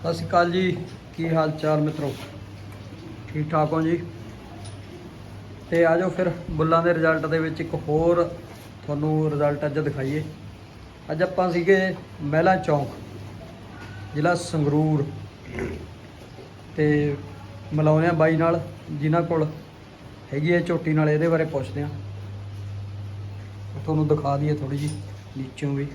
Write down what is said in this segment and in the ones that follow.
ਸਤਿ ਸ਼੍ਰੀ ਅਕਾਲ ਜੀ। ਕੀ ਹਾਲ ਚਾਲ ਮਿੱਤਰੋ? ਠੀਕ ਠਾਕ ਹੋ ਜੀ? ਤੇ ਆਜੋ ਫਿਰ ਬੁੱਲਾਂ ਦੇ ਰਿਜ਼ਲਟ ਦੇ ਵਿੱਚ ਇੱਕ ਹੋਰ ਤੁਹਾਨੂੰ ਰਿਜ਼ਲਟ ਅੱਜ ਦਿਖਾਈਏ। ਅੱਜ ਆਪਾਂ ਸੀਗੇ ਮਹਿਲਾ ਚੌਂਕ, ਜ਼ਿਲ੍ਹਾ ਸੰਗਰੂਰ। ਤੇ ਮਿਲਾਉਂਦੇ ਆ ਬਾਈ ਨਾਲ, ਜਿਨ੍ਹਾਂ ਕੋਲ ਹੈਗੀ ਹੈ ਝੋਟੀ ਨਾਲ, ਇਹਦੇ ਬਾਰੇ ਪੁੱਛਦੇ ਆ ਤੁਹਾਨੂੰ ਦਿਖਾ ਦਈਏ ਥੋੜੀ ਜੀ ਨੀਚੋਂ ਵੀ।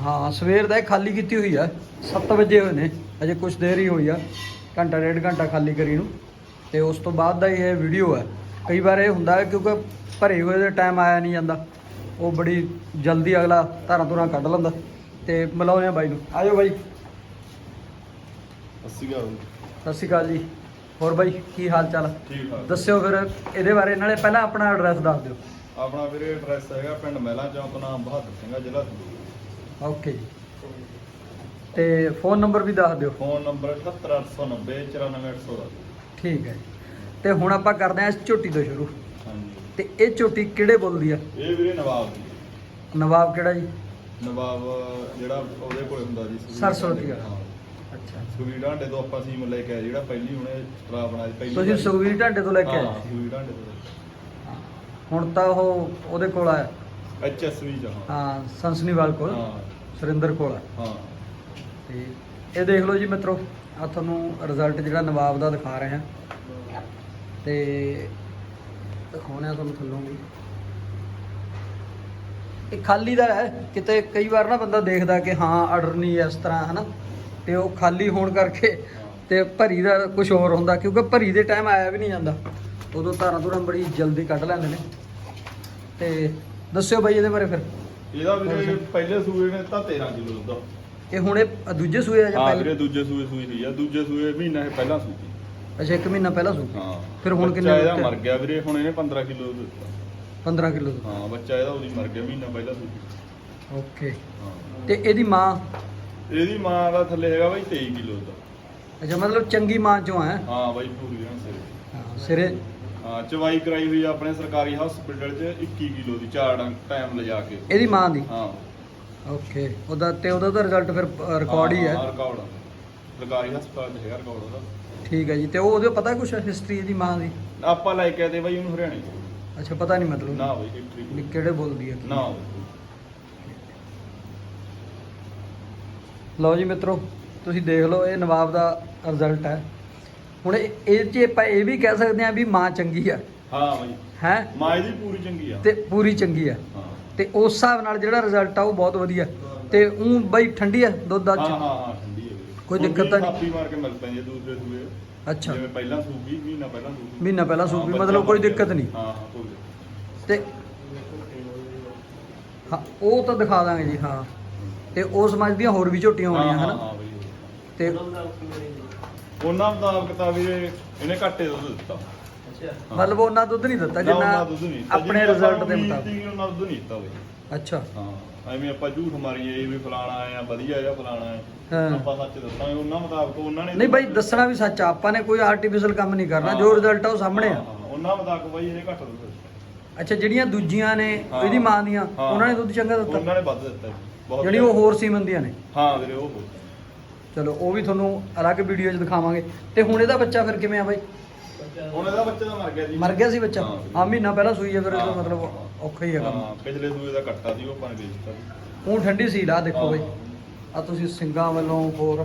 ਹਾਂ ਸਵੇਰ ਦਾ ਇਹ ਖਾਲੀ ਕੀਤੀ ਹੋਈ ਆ। 7 ਵਜੇ ਹੋਏ ਨੇ। ਅਜੇ ਕੁਝ ਦੇਰ ਹੀ ਹੋਈ ਆ। ਘੰਟਾ ਡੇਢ ਘੰਟਾ ਖਾਲੀ ਕਰੀ ਨੂੰ। ਤੇ ਉਸ ਤੋਂ ਬਾਅਦ ਦਾ ਇਹ ਵੀਡੀਓ ਹੈ ਕਈ ਵਾਰ ਇਹ ਹੁੰਦਾ ਹੈ ਕਿਉਂਕਿ ਭਰੇ ਹੋਏ ਦੇ ਟਾਈਮ ਆਇਆ ਨਹੀਂ ਜਾਂਦਾ। ਉਹ ਬੜੀ ਜਲਦੀ ਅਗਲਾ ਧਾਰਾਂ ਧੁਰਾਂ ਕੱਢ ਲੈਂਦਾ। ਤੇ ਮਿਲਾਉਂਦੇ ਆ ਬਾਈ ਨੂੰ। ਆਜੋ ਬਾਈ। ਸਤਿ ਸ਼੍ਰੀ ਅਕਾਲ। ਜੀ। ਹੋਰ ਬਾਈ ਕੀ ਹਾਲ ਚਾਲ? ਠੀਕ ਠਾਕ। ਦੱਸਿਓ ਫਿਰ ਇਹਦੇ ਬਾਰੇ। ਨਾਲੇ ਪਹਿਲਾਂ ਆਪਣਾ ਐਡਰੈਸ ਦੱਸ ਦਿਓ। ਆਪਣਾ ਵੀਰੇ ਐਡਰੈਸ ਹੈਗਾ ਪਿੰਡ ਮਹਿਲਾ ਚੌਂਕ ਨਾਮ ਬਹਾਦਰ ਸਿੰਘਾ ਜ਼ਿਲ੍ਹਾ ਸੰਗਰੂਰ। ਓਕੇ ਜੀ। ਤੇ ਫੋਨ ਨੰਬਰ ਵੀ ਦੱਸ ਦਿਓ। ਫੋਨ ਨੰਬਰ 78890 94810 ਠੀਕ ਹੈ ਜੀ। ਤੇ ਹੁਣ ਆਪਾਂ ਕਰਦੇ ਹਾਂ ਇਸ ਝੋਟੀ ਤੋਂ ਸ਼ੁਰੂ। ਹਾਂਜੀ। ਤੇ ਇਹ ਝੋਟੀ ਕਿਹੜੇ ਬੁੱਲ ਦੀ ਆ? ਇਹ ਵੀਰੇ ਨਵਾਬ ਦੀ। ਨਵਾਬ ਕਿਹੜਾ ਜੀ? ਨਵਾਬ ਜਿਹੜਾ ਉਹਦੇ ਕੋਲ ਹੁੰਦਾ ਜੀ ਸੁਖਬੀਰ ਸਰਸਵਤੀ ਢਾਂਡੇ। ਵਾਲਾ। ਹਾਂ ਅੱਛਾ। ਸੁਖਬੀਰ ਢਾਂਡੇ ਤੋਂ ਆਪਾਂ ਸੀਮ ਲੈ ਕੇ ਆਏ। ਜਿਹੜਾ ਪਹਿਲੀ ਹੁਣੇ ਸਟਰਾ ਬਣਾਈ ਪਹਿਲੀ ਤੁਸੀਂ ਵਾਰੀ। ਸੁਖਵੀਰ ਢਾਡੇ ਤੋਂ ਲੈ ਕੇ ਆਏ ਹਾਂ ਸੀ। ਸੁਖਬੀਰ ਢਾਂਡੇ ਤੋਂ ਹੁਣ ਤਾਂ ਉਹ ਉਹਦੇ ਕੋਲ ਆ ਐਚਐਸਵੀ ਚ ਹਾਂ। ਹਾਂ ਸੰਸਨੀਵਾਲ ਕੋਲ ਹਾਂ। ਸੁਰਿੰਦਰ ਕੋਲ। ਆ ਹਾਂ। ਤੇ ਇਹ ਦੇਖ ਲਓ ਜੀ ਮਿੱਤਰੋ ਆ ਤੁਹਾਨੂੰ ਰਿਜ਼ਲਟ ਜਿਹੜਾ ਨਵਾਬ ਦਾ ਦਿਖਾ ਰਹੇ ਹਾਂ। ਤੇ ਦਿਖਾਉਣੇ ਆ ਤੁਹਾਨੂੰ ਥੱਲੋਂ ਵੀ। ਇਹ ਖਾਲੀ ਦਾ ਹੈ ਕਿਤੇ ਕਈ ਵਾਰ ਨਾ ਬੰਦਾ ਦੇਖਦਾ ਕਿ ਹਾਂ ਆਰਡਰ ਨਹੀਂ ਇਸ ਤਰ੍ਹਾਂ ਹਨਾ। ਤੇ ਉਹ ਖਾਲੀ ਹੋਣ ਕਰਕੇ ਤੇ ਭਰੀ ਦਾ ਕੁਝ ਹੋਰ ਹੁੰਦਾ ਕਿਉਂਕਿ ਭਰੀ ਦੇ ਟਾਈਮ ਆਇਆ ਵੀ ਨਹੀਂ ਜਾਂਦਾ। ਉਦੋਂ ਧਾਰਾਂ ਧੁਰਾਂ ਬੜੀ ਜਲਦੀ ਕੱਢ ਲੈਂਦੇ ਨੇ। ਤੇ ਦੱਸਿਓ ਬਾਈ ਇਹਦੇ ਬਾਰੇ ਫਿਰ। ਇਹਦਾ ਵੀਰੇ ਪਹਿਲੇ ਸੂਏ ਨੇ ਤਾਂ 13 ਕਿਲੋ ਦੁੱਧ। ਇਹ ਹੁਣ ਇਹ ਦੂਜੇ ਸੂਏ ਆ ਜਾਂ ਹਾਂ ਵੀਰੇ ਪਹਿਲੇ ਦੂਜੇ ਸੂਏ ਸੂਈ ਹੋਈ ਆ। ਦੂਜੇ ਸੂਏ ਮਹੀਨਾ ਇਹ ਪਹਿਲਾਂ ਸੂਈ। ਅੱਛਾ ਇੱਕ ਮਹੀਨਾ ਪਹਿਲਾਂ ਸੂ ਹਾਂ ਫਿਰ ਹੁਣ ਬੱਚਾ ਕਿੰਨੇ ਇਹਦਾ ਦਿੱਤੇ? ਮਰ ਗਿਆ ਵੀਰੇ ਹੁਣ ਇਹਨੇ 15 ਕਿਲੋ ਦਿੱਤਾ। 15 ਕਿਲੋ ਹਾਂ ਬੱਚਾ ਇਹਦਾ ਉਹਦੀ ਮਰ ਗਿਆ ਮਹੀਨਾ ਪਹਿਲਾਂ ਸੂਈ। ਓਕੇ। ਹਾਂ। ਤੇ ਇਹਦੀ ਮਾਂ? ਇਹਦੀ ਮਾਂ ਦਾ ਥੱਲੇ ਹੈਗਾ ਬਾਈ 23 ਕਿਲੋ ਦਾ ਅੱਛਾ ਮਤਲਬ ਚੰਗੀ ਮਾਂ ਚੋਂ ਹੈ। ਹਾਂ ਬਾਈ ਪੂਰੀ ਰਾਂ ਸਿਰ। ਹਾਂ, ਸਿਰੇ ਚਵਾਈ ਕਰਾਈ ਹੋਈ ਆ ਆਪਣੇ ਸਰਕਾਰੀ ਹਸਪੀਟਲ 'ਚ 21 ਕਿਲੋ ਦੀ ਚਾਰ ਡੰਗ ਟਾਈਮ ਲਿਜਾ ਕੇ। ਇਹਦੀ ਮਾਂ ਦੀ? ਹਾਂ। ਓਕੇ ਉਹਦਾ ਤੇ ਉਹਦਾ ਤਾਂ ਰਿਜ਼ਲਟ ਫਿਰ ਰਿਕਾਰਡ ਹੀ ਹੈ ਰਿਕਾਰਡ ਸਰਕਾਰੀ ਹਸਪਤਾਲ 'ਚ ਹੈਗਾ ਰਿਕਾਰਡ ਉਹਦਾ। ਠੀਕ ਹੈ ਜੀ ਤੇ ਉਹ ਉਹਦੇ ਪਤਾ ਕੁਛ ਹਿਸਟਰੀ ਇਹਦੀ ਮਾਂ ਦੀ? ਆਪਾਂ ਲੈ ਕੇ ਆਏ ਤੇ ਬਾਈ ਉਹਨੂੰ ਹਰਿਆਣੇ ਅੱਛਾ ਪਤਾ ਨਹੀਂ ਮਤਲਬ। ਨਾ ਬਾਈ ਹਿਸਟਰੀ ਵੀ ਕਿਹੜੇ ਬੋਲਦੀ ਹੈ। ਨਾ ਬਾਈ। ਲਓ ਜੀ ਮਿੱਤਰੋ ਤੁਸੀਂ ਦੇਖ ਲਓ ਇਹ ਨਵਾਬ ਦਾ ਰਿਜ਼ਲਟ ਹੈ। ਹੁਣ ਇਹ 'ਚ ਆਪਾਂ ਇਹ ਵੀ ਕਹਿ ਸਕਦੇ ਹਾਂ ਵੀ ਮਾਂ ਚੰਗੀ ਆ। ਹਾਂ ਬਾਈ। ਹੈ? ਮਾਂ ਇਹਦੀ ਪੂਰੀ ਚੰਗੀ ਆ। ਤੇ ਪੂਰੀ ਚੰਗੀ ਆ। ਤੇ ਉਸ ਹਿਸਾਬ ਨਾਲ ਜਿਹੜਾ ਰਿਜ਼ਲਟ ਆ ਉਹ ਬਹੁਤ ਵਧੀਆ। ਤੇ ਉਹ ਬਈ ਠੰਡੀ ਆ ਦੁੱਧ ਦਾ ਹਾਂ ਹਾਂ ਹਾਂ ਠੰਡੀ ਹੈ ਵੀਰੇ। ਕੋਈ ਹੁਣ ਦਿੱਕਤ ਵੀ ਤਾਂ ਨਹੀਂ? ਥਾਪੀ ਮਾਰ ਕੇ ਮਿਲ ਪੈਂਦੀ ਹੈ ਦੂਸਰੇ ਸੂਏ ਅੱਛਾ। ਜਿਵੇਂ ਪਹਿਲਾਂ ਸੂਗੀ ਮਹੀਨਾ ਪਹਿਲਾਂ ਮਹੀਨਾ ਬੱਚਾ ਮਤਲਬ ਕੋਈ। ਦਿੱਕਤ ਨਹੀਂ। ਹਾਂ ਹਾਂ ਕੋਈ ਦਿੱਕਤ ਤੇ ਹਾਂ ਉਹ ਤਾਂ ਦਿਖਾ ਦਾਂਗੇ ਜੀ ਹਾਂ। ਤੇ ਉਸ ਮੱਝ ਦੀਆਂ ਹੋਰ ਵੀ ਝੋਟੀਆਂ ਹਾਂ ਹਨਾ? ਹਾਂ ਬਾਈ। ਤੇ ਉਹਨਾਂ ਮੁਤਾਬਕ ਤਾਂ ਵੀਰੇ ਇਹਨੇ ਘੱਟੇ ਦੁੱਧ ਦਿੱਤਾ ਮਤਲਬ ਉਹਨਾਂ ਦੁੱਧ ਨਹੀਂ ਦਿੱਤਾ ਨਾ, ਜਿੰਨਾ ਉਹਨਾਂ ਦੁੱਧ ਨਹੀਂ ਦਿੱਤਾ। ਆਪਣੇ ਜਿੰਨੀ ਰਿਜ਼ਲਟ ਆਪਾਂ ਦੇ ਉਮੀਦ ਮੁਤਾਬਕ ਉਹਨਾਂ ਦੁੱਧ ਨਹੀਂ ਦਿੱਤਾ ਬਈ ਅੱਛਾ ਹਾਂ ਐਵੇਂ ਆਪਾਂ ਝੂਠ ਮਾਰੀਏ ਇਹ ਵੀ ਫਲਾਣਾ ਆਇਆ ਵਧੀਆ ਜਾਂ ਫਲਾਣਾ ਹੈ ਹਾਂ। ਆਪਾਂ ਸੱਚ ਦੱਸਾਂਗੇ ਉਹਨਾਂ ਮੁਤਾਬਕ ਉਹਨਾਂ ਨੇ ਨਹੀਂ ਬਾਈ ਦੱਸਣਾ ਵੀ ਸੱਚ ਆ ਆਪਾਂ ਨੇ ਕੋਈ ਆਰਟੀਫੀਸ਼ੀਅਲ ਕੰਮ ਨਹੀਂ ਕਰਨਾ। ਜੋ ਰਿਜ਼ਲਟ ਆ ਉਹ ਸਾਹਮਣੇ ਹਾਂ, ਆ ਹਾਂ, ਉਹਨਾਂ ਮੁਤਾਬਕ ਬਾਈ ਇਹਨੇ ਘੱਟ ਦੁੱਧ ਦਿੱਤਾ ਅੱਛਾ ਜਿਹੜੀਆਂ ਦੂਜੀਆਂ ਨੇ ਹਾਂ। ਇਹਦੀ ਮਾਂ ਦੀਆਂ ਹਾਂ। ਉਹਨਾਂ ਨੇ ਦੁੱਧ ਚੰਗਾ ਦਿੱਤਾ ਉਹਨਾਂ ਨੇ ਵੱਧ ਦਿੱਤਾ ਜੀ, ਬਹੁਤ ਜਿਹੜੀ ਉਹ ਹੋਰ ਸੀਮਨ ਦੀਆਂ ਨੇ ਹਾਂ ਵੀਰੇ ਉਹ ਬਹੁਤ। ਚਲੋ ਉਹ ਵੀ ਤੁਹਾਨੂੰ ਅਲੱਗ ਵੀਡੀਓ 'ਚ ਦਿਖਾਵਾਂਗੇ। ਤੇ ਹੁਣ ਇਹਦਾ ਬੱਚਾ ਫਿਰ ਕਿਵੇਂ ਆ ਬਾਈ? ਹੁਣ ਇਹਦਾ ਬੱਚਾ ਤਾਂ ਮਰ ਗਿਆ ਜੀ। ਮਰ ਗਿਆ ਸੀ ਬੱਚਾ? ਹਾਂ। ਹਾਂ ਮਹੀਨਾ ਪਹਿਲਾਂ ਸੂਈ ਫਿਰ ਇਹਦਾ ਮਤਲਬ। ਔਖਾ ਹੀ। ਹੈ ਕੰਮ ਹਾਂ ਪਿਛਲੇ ਸੂਏ ਦਾ ਕੱਟਾ ਸੀ ਉਹ ਆਪਾਂ ਨੇ ਵੇਚਤਾ ਉਹ ਠੰਡੀ ਸੀ ਲਾ ਦੇਖੋ ਬਾਈ। ਆ ਤੁਸੀਂ ਸਿੰਘਾਂ ਵੱਲੋਂ ਹੋਰ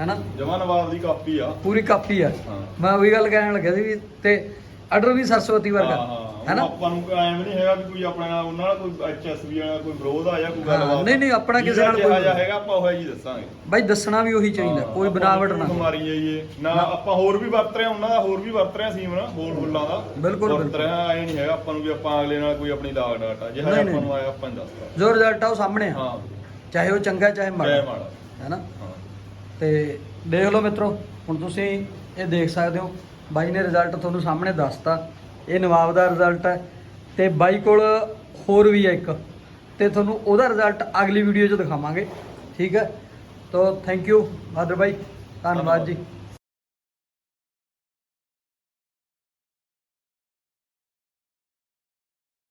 ਹੈਨਾ? ਜਮਾ ਨਵਾਬ ਦੀ ਕਾਪੀ ਆ। ਪੂਰੀ ਕਾਪੀ ਆ। ਹਾਂ। ਮੈਂ ਉਹੀ ਗੱਲ ਕਹਿਣ ਲੱਗਿਆ ਸੀ ਵੀ ਤੇ ਆਰਡਰ ਵੀ ਸਰਸਵਤੀ ਵਰਗਾ ਹਾਂ ਹੈਨਾ? ਆਪਾਂ ਨੂੰ ਐਂ ਵੀ ਨਹੀਂ ਹੈਗਾ ਵੀ ਕੋਈ ਆਪਣੇ ਨਾਲ ਉਹਨਾਂ ਨਾਲ ਕੋਈ ਐਚਐਸਬੀ ਵਾਲਾ ਕੋਈ ਵਿਰੋਧ ਆ ਜਾਂ ਕੋਈ ਗੱਲਬਾਤ। ਨਹੀਂ, ਨਹੀਂ, ਆਪਣਾ ਕਿਸੇ ਨਾਲ ਕੋਈ- ਹੈਗਾ ਆਪਾਂ ਉਹ ਜੀ ਦੱਸਾਂਗੇ। ਬਾਈ ਦੱਸਣਾ ਵੀ ਉਹੀ ਚਾਹੀਦਾ ਕੋਈ ਬਨਾਵਟ ਨਾ ਮਾਰੀ ਜਾਈਏ? ਨਾ ਨਾ। ਆਪਾਂ ਹੋਰ ਵੀ ਵਰਤ ਰਹੇ ਉਹਨਾਂ ਦਾ ਹੋਰ ਵੀ ਵਰਤ ਰਹੇ ਹਾਂ ਸੀਮਨ ਹੋਰ ਫੁੱਲਾਂ ਦਾ। ਬਿਲਕੁਲ, ਵਰਤ। ਰਹੇ ਐ ਨਹੀਂ ਹੈਗਾ ਆਪਾਂ ਨੂੰ ਵੀ ਆਪਾਂ ਅਗਲੇ ਨਾਲ ਕੋਈ ਆਪਣੀ ਦਾਗ ਡਾਟਾ ਜਿਹੜਾ ਆਪਾਂ। ਨੂੰ ਆਇਆ ਆਪਾਂ ਨੂੰ ਦੱਸਦਾ ਜੋ ਰਿਜ਼ਲਟ ਆ ਉਹ ਸਾਹਮਣੇ ਆ। ਹਾਂ। ਚਾਹੇ ਉਹ ਚੰਗਾ ਚਾਹੇ ਮਾੜਾ ਹੈਨਾ? ਤੇ ਦੇਖ ਲਓ ਮਿੱਤਰੋ ਹੁਣ ਤੁਸੀਂ ਇਹ ਦੇਖ ਸਕਦੇ ਹੋ ਬਾਈ ਨੇ ਰਿਜ਼ਲਟ ਤੁਹਾਨੂੰ ਸਾਹਮਣੇ ਦੱਸਤਾ। ਇਹ ਨਵਾਬ ਦਾ ਰਿਜ਼ਲਟ ਹੈ ਤੇ ਬਾਈ ਕੋਲ ਹੋਰ ਵੀ ਹੈ ਇੱਕ। ਤੇ ਤੁਹਾਨੂੰ ਉਹਦਾ ਰਿਜ਼ਲਟ ਅਗਲੀ ਵੀਡੀਓ 'ਚ ਦਿਖਾਵਾਂਗੇ। ਠੀਕ ਹੈ? ਤੋ ਥੈਂਕ ਯੂ ਬਾਦਰ ਬਾਈ। ਧੰਨਵਾਦ ਜੀ।